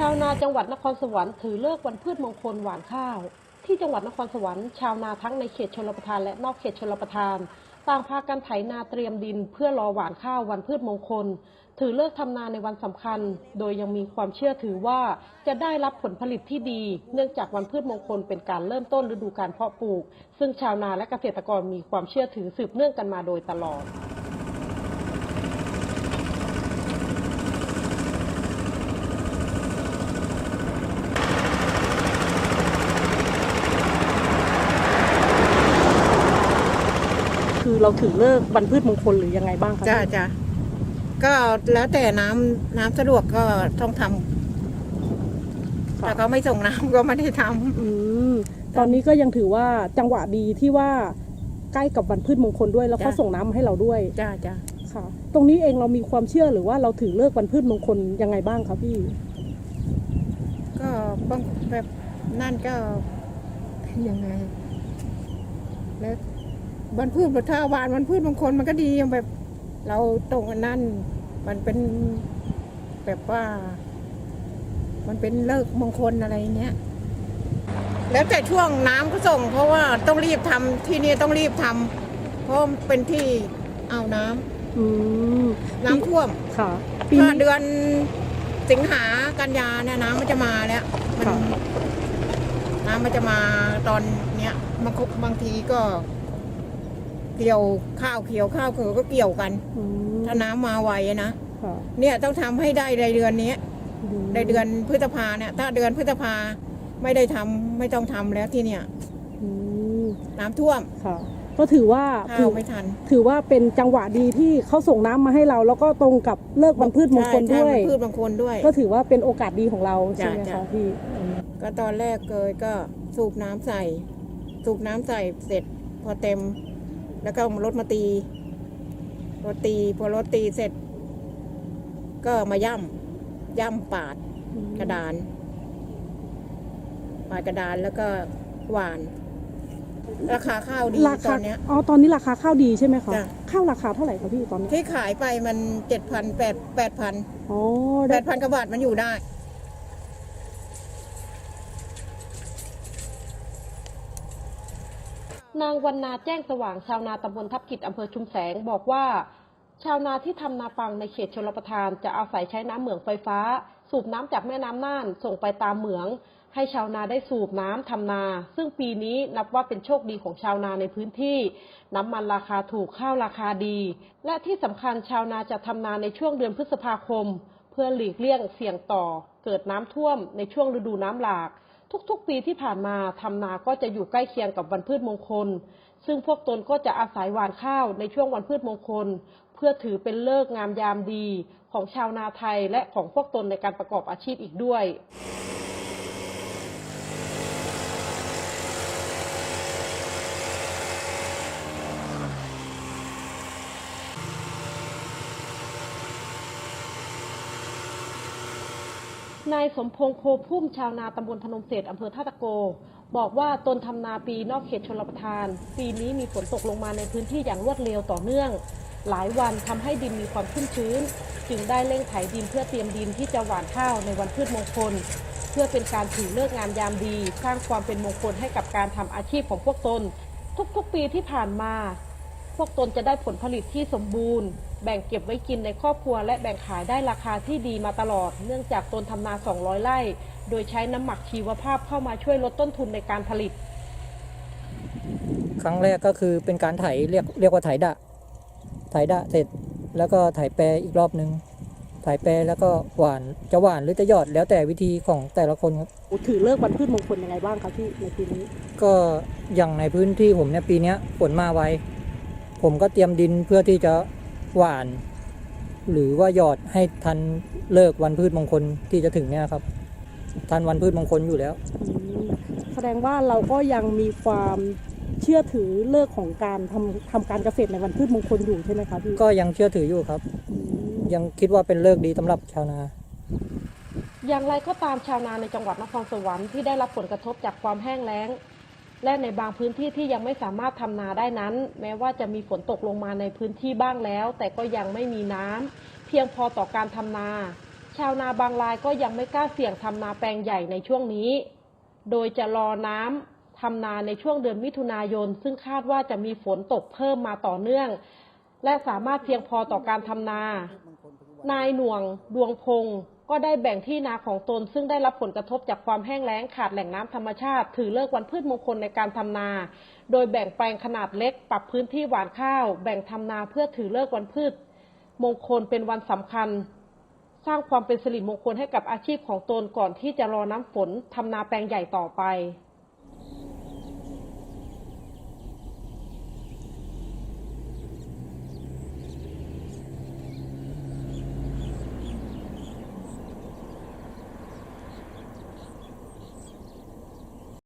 ชาวนาจังหวัดนครสวรรค์ถือเลิกวันพืชมงคลหว่านข้าว ที่จังหวัดนครสวรรค์ชาวนาทั้งในเขตชลประทานและนอกเขตชลประทาน ต่างพากันไถนาเตรียมดินเพื่อรอหว่านข้าววันพืชมงคล ถือเลิกทำนาในวันสำคัญ โดยยังมีความเชื่อถือว่าจะได้รับผลผลิตที่ดี เนื่องจากวันพืชมงคลเป็นการเริ่มต้นฤดูการเพาะปลูก ซึ่งชาวนาและเกษตรกรมีความเชื่อถือสืบเนื่องกันมาโดยตลอด เราถือเลิกวันพืชมงคลหรือยังไงบ้างคะจ้าจ้าก็แล้วแต่น้ำน้ำสะดวกก็ต้องทำแต่เขาไม่ส่งน้ำก็ไม่ได้ทำอืมตอนนี้ก็ยังถือว่าจังหวะดีที่ว่าใกล้กับวันพืชมงคลด้วยแล้วเขาจ้ะส่งน้ำมาให้เราด้วยจ้าจ้าค่ะ ตรงนี้เองเรามีความเชื่อหรือว่าเราถือเลิกวันพืชมงคลยังไงบ้างคะพี่ก็บางแบบนั่นก็ยังไง แล้ว วันพืชถ้าหวานวันพืชบางคนมันก็ดีอย่างแบบ เราตรงกันนั่นมันเป็นแบบว่า มันเป็นเลิกมงคลอะไรเงี้ยแล้วแต่ช่วงน้ำก็ส่ง เพราะว่าต้องรีบทำที่นี่ต้องรีบทำเพราะมันเป็นที่เอาน้ำอืมน้ำท่วมค่ะปีถ้านี้เดือนสิงหากันยาเนี่ยน้ำมันจะมาแล้วมันค่ะน้ำมันจะมาตอนเนี้ยบางคบางทีก็ เกี่ยวข้าวเขียวข้าวเขียวก็เกี่ยวกัน อืมถ้าน้ำมาไวอะนะค่ะเนี่ยต้องทำให้ได้ในเดือนนี้มในเดือนพฤษภาเนี่ย ถ้าเดือนพฤษภาไม่ได้ทำไม่ต้องทำแล้วที่เนี่ย อืมน้ำท่วมค่ะ ก็ถือว่าข้าถืวอไม่ทันถือว่าเป็นจังหวะดีที่เขาส่งน้ำมาให้เรา แล้วก็ตรงกับเลิกวันพืชมงคลใช่ด้วย ใช่พืชบางคนด้วย ก็ถือว่าเป็นโอกาสดีของเราใช่ไหมจ้ะคะพี่อืมก็ตอนแรกเลยก็สูบน้ำใส่ สูบน้ำใส่เสร็จ พอเต็ม แล้วก็เอารถมาตีรถตี พอรถตีเสร็จ ก็มาย่ำย่ำปาดกระดาน ปาดกระดานแล้วก็หวาน ราคาข้าวดีราตคาอนเนี้ย อ๋อตอนนี้ราคาข้าวดีใช่ไหมคะจ้ะ ข้าวราคาเท่าไหร่คะพี่ตอนนี้ที่ขายไปมันเจ็ดพันแปดแปดพันอ๋อแปได้ดพันกว่าบาทมันอยู่ได้ นางวันนาแจ้งสว่างชาวนาตำบลทับกิจอำเภอชุมแสงบอกว่า ชาวนาที่ทำนาปังในเขตชลประทานจะอาศัยใช้น้ำเหมืองไฟฟ้า สูบน้ำจากแม่น้ำน่านส่งไปตามเหมือง ให้ชาวนาได้สูบน้ำทำนา ซึ่งปีนี้นับว่าเป็นโชคดีของชาวนาในพื้นที่ น้ำมันราคาถูกข้าวราคาดี และที่สำคัญชาวนาจะทำนาในช่วงเดือนพฤษภาคม เพื่อหลีกเลี่ยงเสี่ยงต่อ เกิดน้ำท่วมในช่วงฤดูน้ำหลาก ทุกๆ ปีที่ผ่านมาทำนาก็จะอยู่ใกล้เคียงกับวันพืชมงคล ซึ่งพวกตนก็จะอาศัยหว่านข้าวในช่วงวันพืชมงคล เพื่อถือเป็นเลิกงามยามดีของชาวนาไทยและของพวกตนในการประกอบอาชีพอีกด้วย นายสมพงษ์โคพุ่มชาวนาตำบลพนมเศษอำเภอท่าตะโก บอกว่าตนทำนาปีนอกเขตชลประทาน ปีนี้มีฝนตกลงมาในพื้นที่อย่างรวดเร็วต่อเนื่อง หลายวันทำให้ดินมีความชุ่มชื้น จึงได้เร่งไถดินเพื่อเตรียมดินที่จะหว่านข้าวในวันพืชมงคล เพื่อเป็นการถือเลิกงามยามดี สร้างความเป็นมงคลให้กับการทำอาชีพของพวกตน ทุกๆปีที่ผ่านมา พวกตนจะได้ผลผลิตที่สมบูรณ์ แบ่งเก็บไว้กินในครอบครัว และแบ่งขายได้ราคาที่ดีมาตลอด เนื่องจากตนทำนา 200 ไร่ โดยใช้น้ำหมักชีวภาพเข้ามาช่วยลดต้นทุนในการผลิต ครั้งแรกก็คือเป็นการไถเรียกเรียกว่าไถดะไถดะเสร็จแล้วก็ไถแปรอีกรอบหนึ่งไถแปรแล้วก็หวานจะหวานหรือจะหยอดแล้วแต่วิธีของแต่ละคนครับถือเลิกวันพืชมงคลยังไงบ้างคะพี่ในปีนี้ ก็อย่างในพื้นที่ผมเนี่ยปีเนี้ยฝนมาไวผมก็เตรียมดินเพื่อที่จะ หวาน หรือว่าหยอดให้ทันเลิกวันพืชมงคลที่จะถึงเนี่ยครับ ทันวันพืชมงคลอยู่แล้วอืมแสดงว่าเราก็ยังมีความเชื่อถือเลิกของการทำทำการเกษตรในวันพืชมงคลอยู่ใช่ไหมคะพี่ก็ยังเชื่อถืออยู่ครับอืมยังคิดว่าเป็นเลิกดีสำหรับชาวนาอย่างไรก็ตามชาวนาในจังหวัดนครสวรรค์ที่ได้รับผลกระทบจากความแห้งแล้ง และในบางพื้นที่ที่ยังไม่สามารถทำนาได้นั้น แม้ว่าจะมีฝนตกลงมาในพื้นที่บ้างแล้ว แต่ก็ยังไม่มีน้ำเพียงพอต่อการทำนา ชาวนาบางรายก็ยังไม่กล้าเสี่ยงทำนาแปลงใหญ่ในช่วงนี้ โดยจะรอน้ำทำนาในช่วงเดือนมิถุนายน ซึ่งคาดว่าจะมีฝนตกเพิ่มมาต่อเนื่อง และสามารถเพียงพอต่อการทำนา นายหน่วง ดวงพงศ์ ก็ได้แบ่งที่นาของตนซึ่งได้รับผลกระทบจากความแห้งแล้งขาดแหล่งน้ำธรรมชาติ ถือเลิกวันพืชมงคลในการทำนา โดยแบ่งแปลงขนาดเล็ก ปรับพื้นที่หว่านข้าว แบ่งทำนาเพื่อถือเลิกวันพืช มงคลเป็นวันสำคัญ สร้างความเป็นสิริมงคลให้กับอาชีพของตนก่อนที่จะรอน้ำฝนทำนาแปลงใหญ่ต่อไป